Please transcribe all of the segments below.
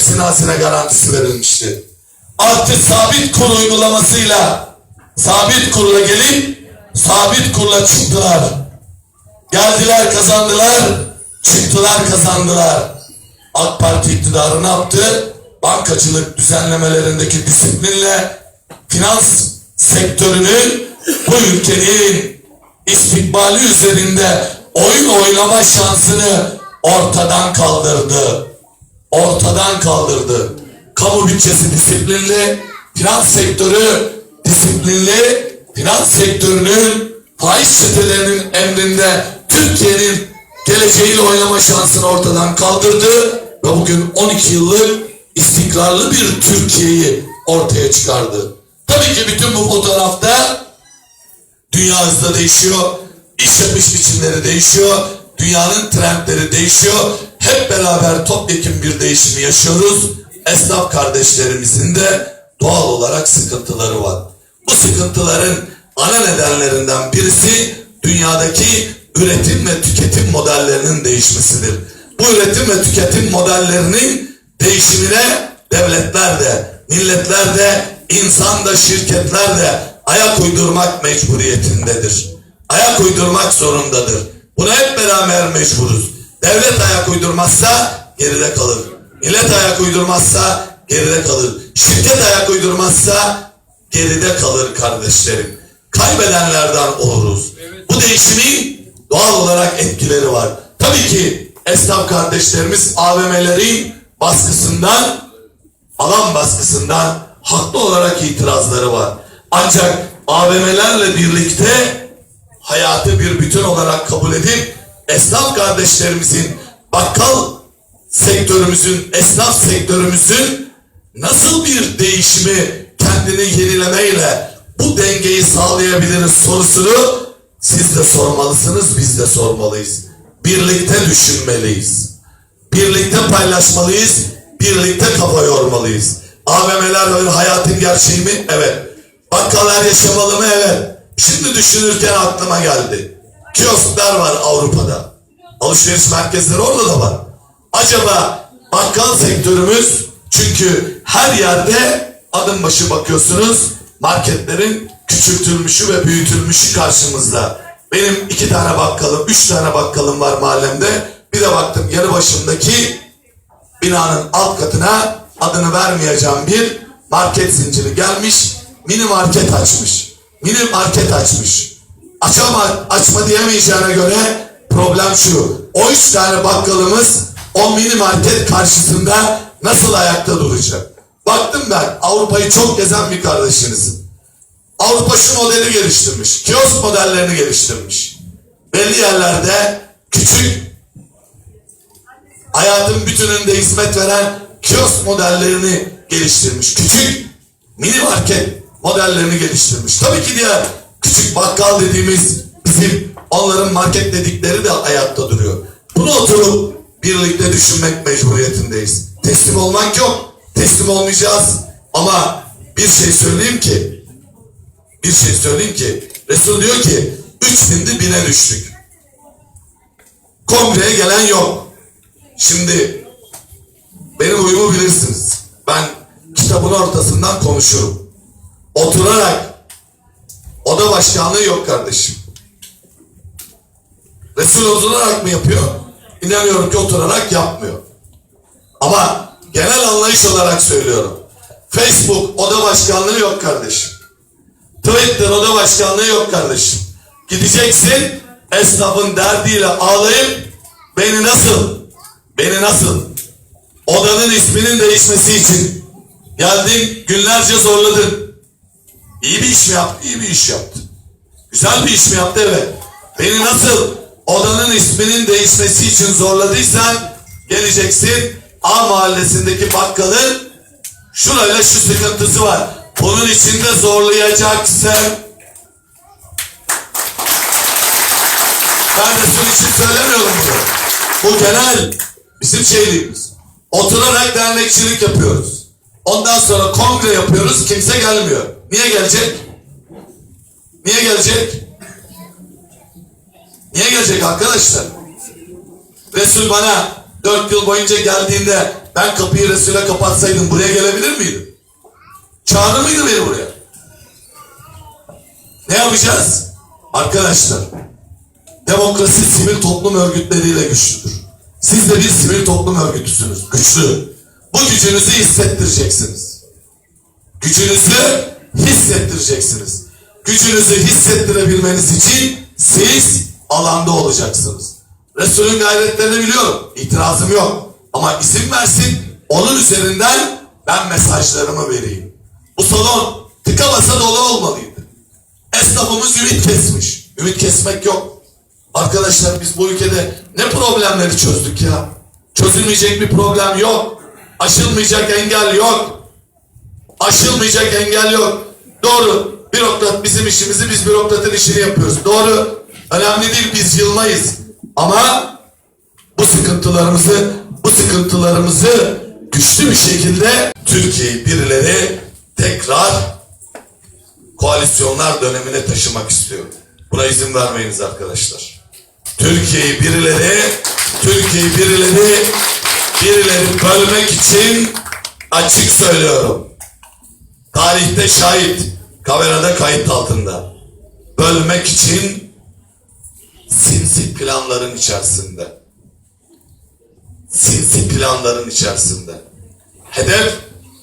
hepsine hazine garantisi verilmişti. Artı sabit kur uygulamasıyla sabit kurla gelip sabit kurla çıktılar. Geldiler kazandılar, çıktılar kazandılar. AK Parti iktidarı ne yaptı? Bankacılık düzenlemelerindeki disiplinle finans sektörünün bu ülkenin istikbali üzerinde oyun oynama şansını ortadan kaldırdı. Ortadan kaldırdı. Kamu bütçesi disiplinli, finans sektörü disiplinli, finans sektörünün faiz çetelerinin emrinde Türkiye'nin geleceğiyle oynama şansını ortadan kaldırdı ve bugün 12 yıllık istikrarlı bir Türkiye'yi ortaya çıkardı. Tabii ki bütün bu fotoğrafta dünya hızla değişiyor, iş yapış biçimleri değişiyor, dünyanın trendleri değişiyor. Hep beraber topyekun bir değişimi yaşıyoruz. Esnaf kardeşlerimizin de doğal olarak sıkıntıları var. Bu sıkıntıların ana nedenlerinden birisi dünyadaki üretim ve tüketim modellerinin değişmesidir. Bu üretim ve tüketim modellerinin değişimine devletler de, milletler de, insan da, şirketler de ayak uydurmak mecburiyetindedir. Ayak uydurmak zorundadır. Buna hep beraber mecburuz. Devlet ayak uydurmazsa geride kalır. Millet ayak uydurmazsa geride kalır. Şirket ayak uydurmazsa geride kalır kardeşlerim. Kaybedenlerden oluruz. Bu değişimin doğal olarak etkileri var. Tabii ki esnaf kardeşlerimiz AVM'lerin baskısından, alan baskısından haklı olarak itirazları var. Ancak AVM'lerle birlikte hayatı bir bütün olarak kabul edip esnaf kardeşlerimizin bakkal sektörümüzün, esnaf sektörümüzün nasıl bir değişimi kendini yenilemeyle bu dengeyi sağlayabiliriz sorusunu siz de sormalısınız, biz de sormalıyız. Birlikte düşünmeliyiz. Birlikte paylaşmalıyız, birlikte kafa yormalıyız. AVM'ler hayatın gerçeği mi? Evet. Bakkallar yaşamalı mı? Evet. Şimdi düşünürken aklıma geldi. Kiosklar var Avrupa'da. Alışveriş merkezleri orada da var. Acaba bakkal sektörümüz çünkü her yerde adım başı bakıyorsunuz marketlerin küçültülmüşü ve büyütülmüşü karşımızda. Benim iki tane bakkalım, üç tane bakkalım var mahallemde. Bir de baktım yanı başımdaki binanın alt katına adını vermeyeceğim bir market zinciri gelmiş. Mini market açmış. Mini market açmış. Açama, açma diyemeyeceğine göre problem şu. O üç tane bakkalımız o mini market karşısında nasıl ayakta duracak? Baktım ben Avrupa'yı çok gezen bir kardeşinizim. Avrupa şu modeli geliştirmiş. Kiosk modellerini geliştirmiş. Belli yerlerde küçük hayatın bütününde hizmet veren kiosk modellerini geliştirmiş. Küçük mini market modellerini geliştirmiş. Tabii ki diğer küçük bakkal dediğimiz bizim onların market dedikleri de hayatta duruyor. Bunu oturup birlikte düşünmek mecburiyetindeyiz. Teslim olmak yok. Teslim olmayacağız. Ama bir şey söyleyeyim ki bir şey söyleyeyim ki Resul diyor ki 3000'di bine düştük. Kongreye gelen yok. Şimdi benim uyumu bilirsiniz. Ben kitabın ortasından konuşurum. Oturarak oda başkanlığı yok kardeşim. Resul oturarak mı yapıyor? İnanıyorum ki oturarak yapmıyor. Ama genel anlayış olarak söylüyorum. Facebook oda başkanlığı yok kardeşim. Twitter oda başkanlığı yok kardeşim. Gideceksin esnafın derdiyle ağlayıp beni nasıl beni nasıl odanın isminin değişmesi için geldin günlerce zorladın. İyi bir iş mi yaptı? İyi bir iş yaptı. Güzel bir iş mi yaptı? Evet. Beni nasıl odanın isminin değişmesi için zorladıysan geleceksin A mahallesindeki bakkalın şurayla şu sıkıntısı var. Bunun içinde zorlayacaksın. Ben Resul için söylemiyorum bunu. Bu genel bizim şeyliğimiz. Oturarak dernekçilik yapıyoruz. Ondan sonra kongre yapıyoruz. Kimse gelmiyor. Niye gelecek? Niye gelecek? Niye gelecek arkadaşlar? Resul bana dört yıl boyunca geldiğinde ben kapıyı Resul'e kapatsaydım buraya gelebilir miydim? Çağırır mıydı beni buraya? Ne yapacağız? Arkadaşlar, demokrasi sivil toplum örgütleriyle güçlüdür. Siz de bir sivil toplum örgütüsünüz, güçlü. Bu gücünüzü hissettireceksiniz. Gücünüzü hissettireceksiniz. Gücünüzü hissettirebilmeniz için siz alanda olacaksınız. Resulün gayretlerini biliyorum. İtirazım yok. Ama isim versin. Onun üzerinden ben mesajlarımı vereyim. Bu salon tıka basa dolu olmalıydı. Esnafımız ümit kesmiş. Ümit kesmek yok. Arkadaşlar biz bu ülkede ne problemleri çözdük ya? Çözülmeyecek bir problem yok. Aşılmayacak engel yok. Aşılmayacak engel yok. Doğru. Bürokrat bizim işimizi biz bürokratın işini yapıyoruz. Doğru. Önemli değil biz yılmayız. Ama bu sıkıntılarımızı bu sıkıntılarımızı güçlü bir şekilde Türkiye'yi birileri tekrar koalisyonlar dönemine taşımak istiyor. Buna izin vermeyiniz arkadaşlar. Türkiye'yi birileri Türkiye'yi birileri birileri bölmek için açık söylüyorum. Tarihte şahit, kamerada kayıt altında. Bölmek için sinsi planların içerisinde. Sinsi planların içerisinde. Hedef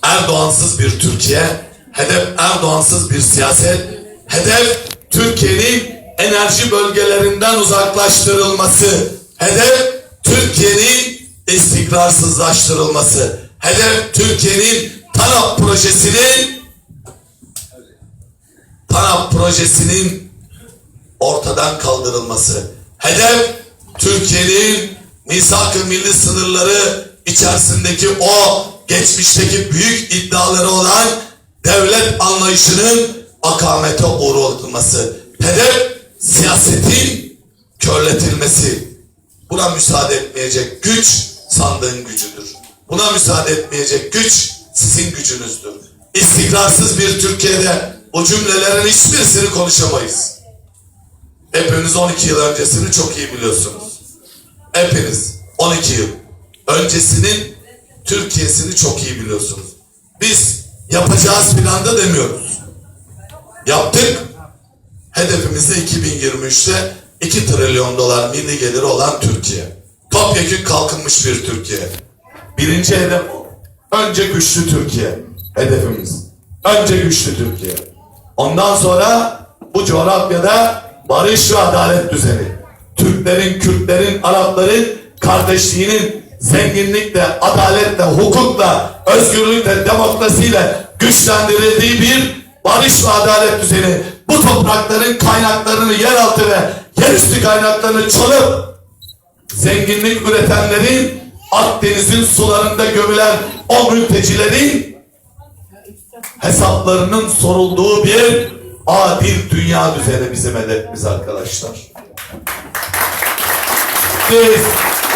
Erdoğansız bir Türkiye, hedef Erdoğansız bir siyaset, hedef Türkiye'nin enerji bölgelerinden uzaklaştırılması, hedef Türkiye'nin istikrarsızlaştırılması, hedef Türkiye'nin TANAP projesinin TANAP projesinin ortadan kaldırılması. Hedef Türkiye'nin misak-ı milli sınırları içerisindeki o geçmişteki büyük iddiaları olan devlet anlayışının akamete uğratılması. Hedef siyasetin körletilmesi. Buna müsaade etmeyecek güç sandığın gücüdür. Buna müsaade etmeyecek güç sizin gücünüzdür. İstikrarsız bir Türkiye'de bu cümlelerin hiçbirisini konuşamayız. Hepiniz 12 yıl öncesini çok iyi biliyorsunuz. Hepiniz 12 yıl öncesinin Türkiye'sini çok iyi biliyorsunuz. Biz yapacağız planda demiyoruz. Yaptık. Hedefimiz de 2023'te 2 trilyon dolar milli geliri olan Türkiye. Topyekun kalkınmış bir Türkiye. Birinci hedef o. Önce güçlü Türkiye. Hedefimiz. Önce güçlü Türkiye. Ondan sonra bu coğrafyada barış ve adalet düzeni. Türklerin, Kürtlerin, Arapların kardeşliğinin zenginlikle, adaletle, hukukla, özgürlükle, demokrasiyle güçlendirildiği bir barış ve adalet düzeni. Bu toprakların kaynaklarını, yeraltı ve yerüstü kaynaklarını çalıp zenginlik üretenlerin Akdeniz'in sularında gömülen o mültecilerin hesaplarının sorulduğu bir adil dünya düzeni bizim hedefimiz arkadaşlar. Biz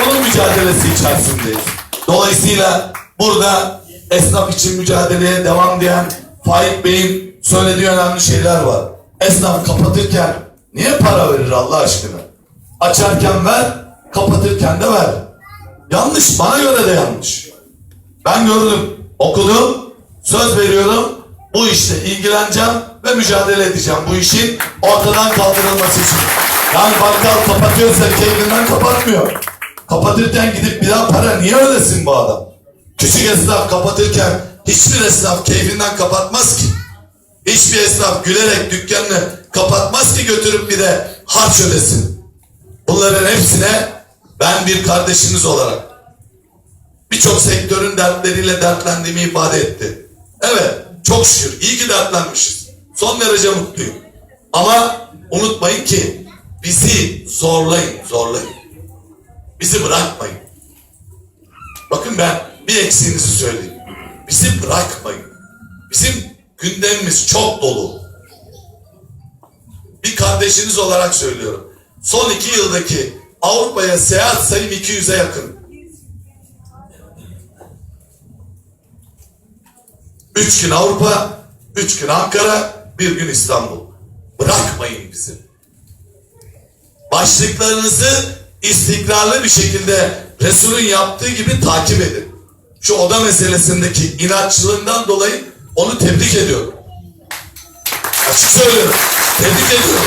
bunun mücadelesi içerisindeyiz. Dolayısıyla burada esnaf için mücadeleye devam diyen Faik Bey'in söylediği önemli şeyler var. Esnaf kapatırken niye para verir Allah aşkına? Açarken ver, kapatırken de ver. Yanlış, bana göre de yanlış. Ben gördüm, okudum, söz veriyorum. Bu işle ilgileneceğim ve mücadele edeceğim bu işin ortadan kaldırılması için. Yani bakkal kapatıyorsa keyfinden kapatmıyor. Kapatırken gidip bir daha para niye ödesin bu adam? Küçük esnaf kapatırken hiçbir esnaf keyfinden kapatmaz ki. Hiçbir esnaf gülerek dükkanını kapatmaz ki götürüp bir de harç ödesin. Bunların hepsine ben bir kardeşiniz olarak birçok sektörün dertleriyle dertlendiğimi ifade etti. Evet, çok şükür. iyi ki dertlenmişiz. Son derece mutluyum. Ama unutmayın ki bizi zorlayın, zorlayın. Bizi bırakmayın. Bakın ben bir eksiğinizi söyleyeyim. Bizi bırakmayın. Bizim gündemimiz çok dolu. Bir kardeşiniz olarak söylüyorum. Son iki yıldaki Avrupa'ya seyahat sayım 200'e yakın. Üç gün Avrupa, üç gün Ankara, bir gün İstanbul. Bırakmayın bizi. Başlıklarınızı istikrarlı bir şekilde Resul'ün yaptığı gibi takip edin. şu oda meselesindeki inatçılığından dolayı onu tebrik ediyorum. Açık söylüyorum. Tebrik ediyorum.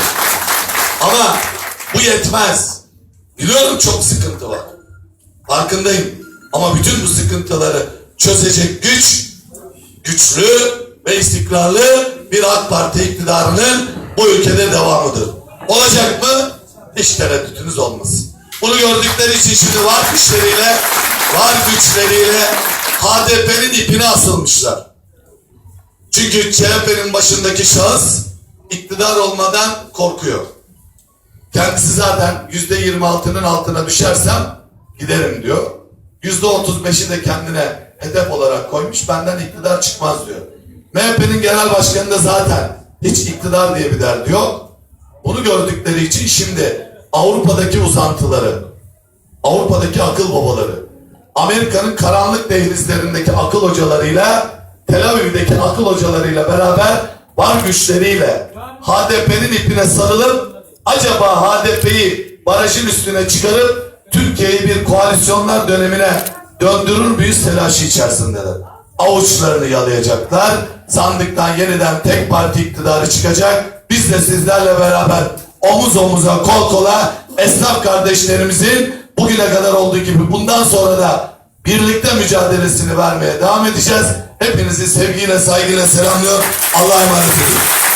Ama bu yetmez. Biliyorum çok sıkıntı var. Farkındayım. Ama bütün bu sıkıntıları çözecek güç, güçlü ve istikrarlı bir AK Parti iktidarının bu ülkede devamıdır. Olacak mı? Hiç tereddütünüz olmasın. Bunu gördükleri için şimdi var güçleriyle, var güçleriyle HDP'nin ipine asılmışlar. Çünkü CHP'nin başındaki şahıs iktidar olmadan korkuyor. Kendisi zaten yüzde 26'nın altına düşersem giderim diyor. Yüzde 35'i de kendine hedef olarak koymuş. Benden iktidar çıkmaz diyor. MHP'nin genel başkanı da zaten hiç iktidar diye bir derdi yok. Bunu gördükleri için şimdi Avrupa'daki uzantıları, Avrupa'daki akıl babaları, Amerika'nın karanlık dehlizlerindeki akıl hocalarıyla, Tel Aviv'deki akıl hocalarıyla beraber var güçleriyle HDP'nin ipine sarılıp acaba HDP'yi barajın üstüne çıkarıp Türkiye'yi bir koalisyonlar dönemine döndürür müyüz telaşı içerisindeler. Avuçlarını yalayacaklar. Sandıktan yeniden tek parti iktidarı çıkacak. Biz de sizlerle beraber omuz omuza kol kola esnaf kardeşlerimizin bugüne kadar olduğu gibi bundan sonra da birlikte mücadelesini vermeye devam edeceğiz. Hepinizi sevgiyle saygıyla selamlıyor. Allah'a emanet olun.